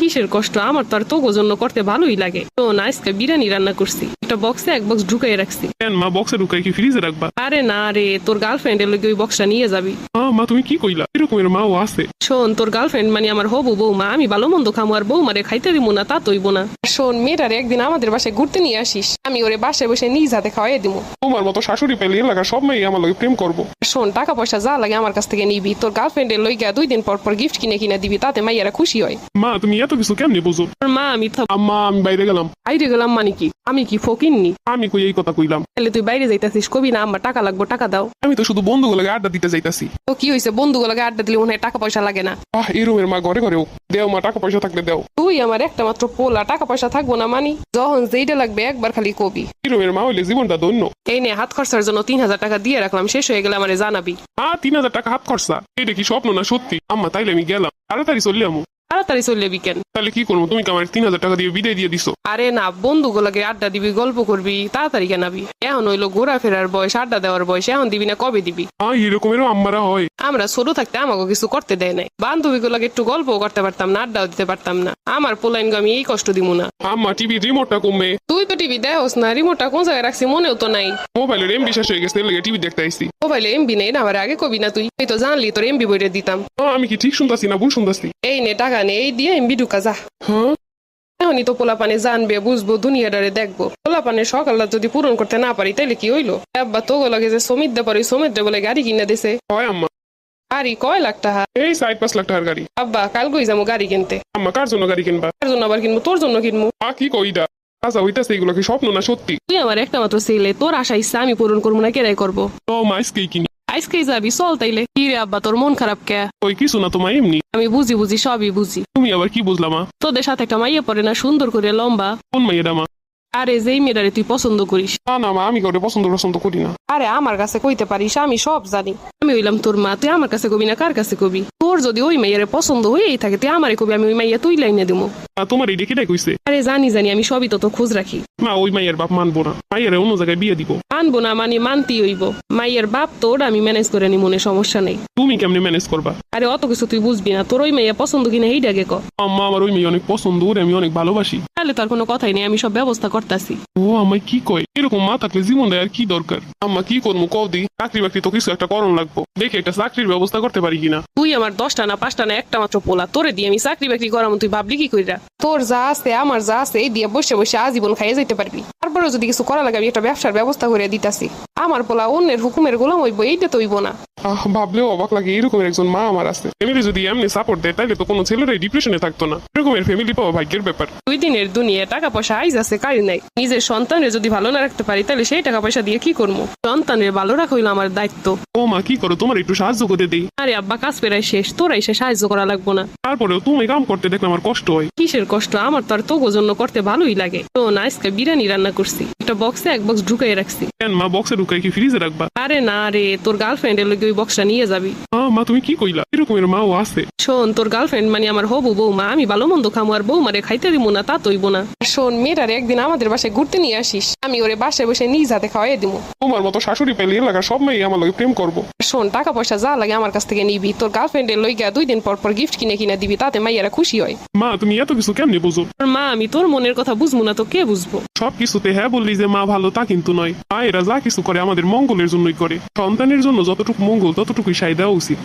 কিসের কষ্ট? আমার তো আর তোগো জন্য করতে ভালোই লাগে। তো না আজকে বিরিয়ানি রান্না করছি। একটা বক্সে এক বক্স ঢুকাই রাখছি। কেন মা বক্সে ঢুকাই কি ফ্রিজে রাখবা? আরে না রে তোর গার্লফ্রেন্ডের লোকে ওই বক্সটা নিয়ে যাবি। মা তুমি কি কইলা? এরকমের মাও আছে। শোন তোর গার্লফ্রেন্ড মানে আমার হবু বৌমা। আমি ভালো মন্দ খামো আর বৌমারে খাইতে দিব না তা তৈব না। শোন মেয়েটারে একদিন আমাদের বাসায় ঘুরতে নিয়ে আসিস। আমি ওরে বাসায় বসে নিজ হাতে খাওয়াই দিব তোমার মতো শাশুড়ি পেলে এলাকার সব মেয়ে আমার লগে প্রেম করব। শোন টাকা পয়সা যা লাগে আমার কাছ থেকে নিবি। তোর গার্লফ্রেন্ডের লইগা দুই দিন পর পর গিফট কিনে কিনে দিবি তাতে মাইয়ারা খুশি হয়। মা তুমি এত কিছু কেমনি বুঝো? মা আমি তো আম্মা আমি বাইরে গেলাম। বাইরে গেলাম মানে কি? আমি কি ফকিননি? আমি কই এই কথা কইলাম? তাহলে তুই বাইরে যাইতাছিস কবি না? আমার টাকা লাগবো টাকা দাও। আমি তো শুধু বন্ধুগুলোকে আড্ডা দিতে যাইতাছি। তো কি হয়েছে বন্ধুগুলোকে আড্ডা দিলে মনে হয় টাকা পয়সা লাগে না। আহ এই রুমের মা ঘরে ঘরেও। দেও মা টাকা পয়সা থাকলে দেও। তুই আমার একটা মাত্র পোলা টাকা পয়সা থাকব না মানি? যখন যেইটা লাগবে একবার খালি কবি। এই রুমের মা হইলে জীবনটা ধন্য। এই নে হাত খরচার জন্য তিন হাজার টাকা দিয়ে রাখলাম শেষ হয়ে গেলে আমারে জানাবি। হ্যাঁ তিন হাজার টাকা হাত খরচা। এটা দেখি স্বপ্ন না সত্যি? আম্মা, তাইলে আমি গেলাম। তাড়াতাড়ি চললাম তাড়াতাড়ি চললে বিকেন তাহলে কি করব? তুমি আমার তিন হাজার টাকা দিয়ে বিদায় দিয়ে দিছো? আরে না বন্ধুগুলোকে আড্ডা দিবি গল্প করবি তাড়াতাড়ি কেনাবি। এখন হইল ঘোরাফেরার বয়স আড্ডা দেওয়ার বয়স এখন দিবি না কবে দিবি? এরকমেরও আম্মারা হয়। আমরা ছোট থাকতে আমাকে কিছু করতে দেয় নাই। বান্ধবীগুলোকে একটু গল্পও করতে পারতাম না আড্ডাও দিতে পারতাম না। আমার পোলাইন আমি এই কষ্ট দিব না। আম্মা টিভি রিমোটটা কমে তুই তো টিভি দেওস না রিমোটটা কোন জায়গায় রাখছি মনেও তো নাই। মোবাইলের এম বিশ্বাস হয়ে গেছে লেগে টিভি দেখতে আইসি মোবাইলে এমবি নেই না আমার আগে কবি না তুই। তুই তো জানলি তোর এমবি বইরে দিতাম। আমি কি ঠিক শুনতাছি না ভুল শুনতাছি? এই নে টাকা নে এই দিয়ে এমবি ঢুকা যা। হ্যাঁ এখনই তো পোলাপানে জানবে বুঝব দুনিয়াটারে দেখব। পোলা পোলাপানে সকালটা যদি পূরণ করতে না পারি তাইলে কি হইল? আব্বা তো লাগে যে সমিত দে পারি সমিত দে বলে গাড়ি কিনে দিছে। হয় আম্মা? গাড়ি কয় লাখ টাকা? এই সাইড পাঁচ লাখ টাকার গাড়ি। আব্বা কাল কই যাব গাড়ি কিনতে? আম্মা কার জন্য গাড়ি কিনবা? তার জন্য আবার কিনবো? তোর জন্য কিনবো? আ কি কইটা আচ্ছা হইতাছে এগুলো কি স্বপ্ন না সত্যি? তুই আমার একটা মাত্র ছেলে তোর আশা ইচ্ছা আমি পূরণ করব না কেরাই করব? তো মাইসকেই কিনি? আজকেই যাবি চল তাইলে। কি রে আব্বা তোর মন খারাপ কে? ওই কিছু না তোমার এমনি। আমি বুঝি বুঝি সবই বুঝি। তুমি আবার কি বুঝলামা তোদের সাথে একটা মাইয়া পরে না সুন্দর করে লম্বা। কোন মাইয়া মা? আরে যেই মেয়েটারে তুই পছন্দ করিস। না না মা আমি কাউকে পছন্দ পছন্দ করি না। আরে আমার কাছে কইতে পারিস আমি সব জানি। আমি হইলাম তোর মা তুই আমার কাছে কবি না কার কাছে কবি? তোর যদি ওই মাইয়ারে পছন্দ হয়েই থাকে তুই আমারে কবি আমি ওই মাইয়া তুই লাইনে দিবো তোমার এই ডেকে কইছে? আরে জানি জানি আমি সবই তো তো খোঁজ রাখি। মা ওই মাইয়ের বাপ মানবো না। মাইয়ের অন্য জায়গায় বিয়ে দিব। আনব না মানে মানতি হইব। মাইয়ের বাপ তোর আমি ম্যানেজ করে নি মনে সমস্যা নেই। তুমি কেমনে ম্যানেজ করবা? আরে অত কিছু তুই বুঝবি না। তোর ওই মাইয়া পছন্দ কিনা এই ডাকে ক আম্মা আমার ওই মেয়ে অনেক পছন্দ ওরে আমি অনেক ভালোবাসি। তাহলে তার কোনো কথাই নেই আমি সব ব্যবস্থা করতেছি। ও আমায় কি কই এরকম মা থাকলে জীবন দেয় আর কি দরকার? আম্মা কি করব কও দি। চাকরি বাকরি তো কিছু একটা করণ লাগবো। দেখে একটা চাকরির ব্যবস্থা করতে পারি কিনা। তুই আমার দশটা না পাঁচটা না একটা মাত্র পোলা। তোরে দিয়ে আমি চাকরি বাকরি করাম তুই ভাবলি কি কইরা? তোর যা আছে আমার যা আছে এই দিয়ে বসে বসে আজীবন খাইয়ে যেতে পারবি। তারপরে যদি কিছু করা লাগে আমি একটা ব্যবসার ব্যবস্থা করে দিতাছি। আমার পোলা অন্যের হুকুমের গোলাম হইব এইটা তো হইব না। ভাবলেও অবাক লাগে এরকমের একজন মা আমার আছে। ফ্যামিলি যদি এমনি সাপোর্ট দেয় তাহলে তো কোনো ছেলেরাই ডিপ্রেশনে থাকতো না। এরকমের ফ্যামিলি পাওয়া ভাগ্যের ব্যাপার। দুই দিনের দুনিয়া টাকা পয়সা আইজ আছে কারি নাই। নিজের সন্তানের যদি ভালো না রাখতে পারি তাহলে সেই টাকা পয়সা দিয়ে কি করব? সন্তানের ভালো রাখা হইল আমার দায়িত্ব। ও মা কি করো? তোমার একটু সাহায্য করে দেই। আরে আব্বা কাজ পেরাই শেষ। তোরা এসে সাহায্য করা লাগবো না। তারপরেও তুমি কাম করতে দেখলে আমার কষ্ট হয়। কিসের কষ্ট? আমার তো আর তোগো জন্য করতে ভালোই লাগে। তো না আজকে বিরিয়ানি রান্না করছি। একটা বক্সে এক বক্স ঢুকাই রাখছি। কেন মা বক্সে ঢুকাই কি ফ্রিজে রাখবা? আরে না রে তোর গার্লফ্রেন্ডের লোকে ওই বক্সটা নিয়ে যাবি। আহ মা তুমি কি কইলা? এরকমের মাও আছে। শোন তোর গার্লফ্রেন্ড মানে আমার হবু বৌমা। আমি ভালো মন্দ খামো আর বৌমারে খাইতে দিব না তা তৈব না। শোন মেয়েটারে একদিন আমাদের বাসায় ঘুরতে নিয়ে আসিস। আমি ওরে বাসায় বসে নিজ হাতে খাওয়াই দিব তোমার মতো শাশুড়ি পেলে এলাকার সব মেয়ে আমার লগে প্রেম করব। শোন টাকা পয়সা যা লাগে আমার কাছ থেকে নিবি। তোর গার্লফ্রেন্ডের লইগা দুই দিন পর পর গিফট কিনে কিনে দিবি তাতে মাইয়ারা খুশি হয়। মা তুমি এত কিছু কেমনে বুঝো? আর মা আমি তোর মনের কথা বুঝব না তো কে বুঝব? সব কিছুতে হ্যাঁ বললি যে মা ভালো তা কিন্তু নয়। মা এরা যা কিছু করে আমাদের মঙ্গলের জন্যই করে। সন্তানের জন্য যতটুকু মঙ্গল ততটুকুই সাই দেওয়া উচিত।